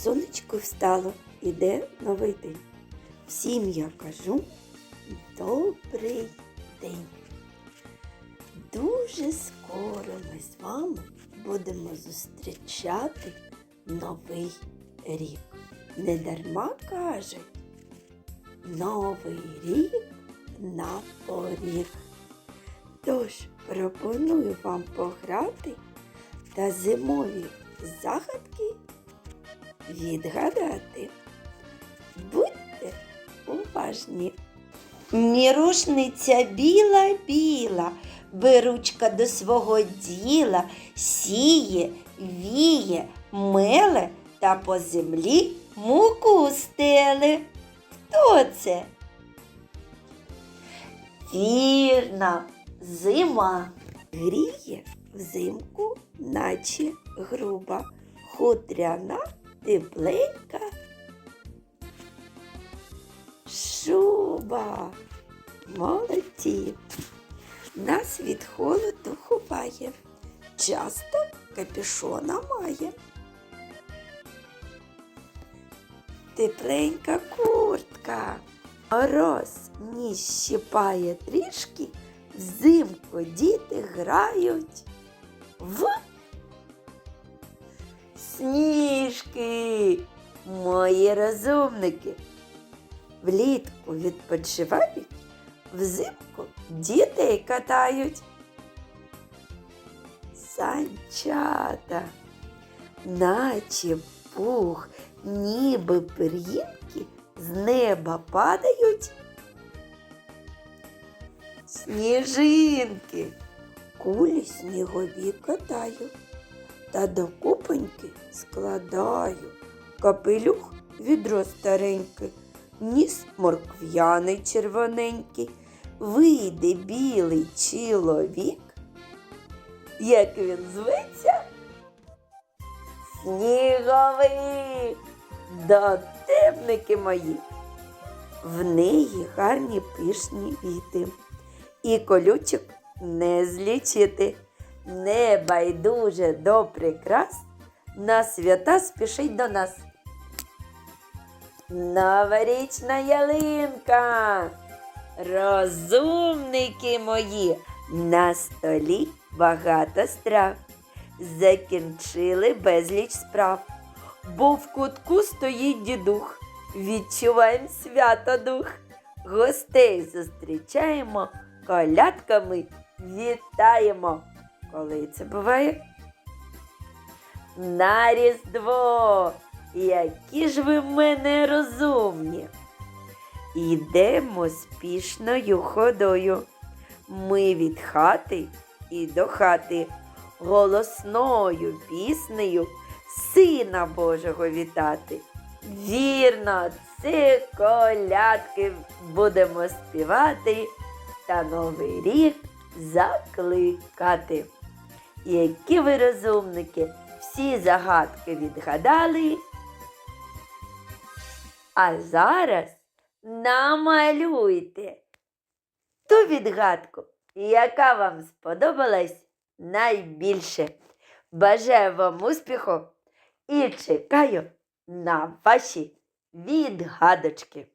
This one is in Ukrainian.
Сонечко встало, іде новий день. Всім я кажу добрий день. Дуже скоро ми з вами будемо зустрічати новий рік. Не дарма кажуть, новий рік на поріг. Тож пропоную вам пограти та зимові загадки відгадати. Будьте уважні. Мірушниця біла біла, беручка до свого діла, сіє, віє, меле та по землі муку стеле. Хто це? Вірна, зима. Гріє взимку, наче груба, хутряна, тепленька. Шуба. Молодці. Нас від холоду ховає. Часто капюшона має. Тепленька куртка. Мороз ніс щипає трішки, взимку діти грають в сніжки, мої розумники. Влітку відпочивають, взимку дітей катають. Санчата, наче пух, ніби пир'їнки з неба падають. Сніжинки, кулі снігові катаю, та до купоньки складаю. Капелюх відро стареньке, ніс моркв'яний червоненький, вийде білий чоловік. Як він зветься? Сніговик, дотепники мої. В неї гарні пишні віти, і колючок не злічити. Небайдуже до прикрас на свята спішить до нас. Новорічна ялинка, розумники мої, на столі багато страв. Закінчили безліч справ, бо в кутку стоїть дідух. Відчуваємо свято дух. Гостей зустрічаємо, колядками вітаємо. Коли це буває? На Різдво! Які ж ви в мене розумні. Йдемо спішною ходою. Ми від хати і до хати голосною піснею Сина Божого вітати. Вірно, це колядки будемо співати та Новий рік закликати. Які ви розумники, всі загадки відгадали. А зараз намалюйте ту відгадку, яка вам сподобалась найбільше. Бажаю вам успіху і чекаю на ваші відгадочки.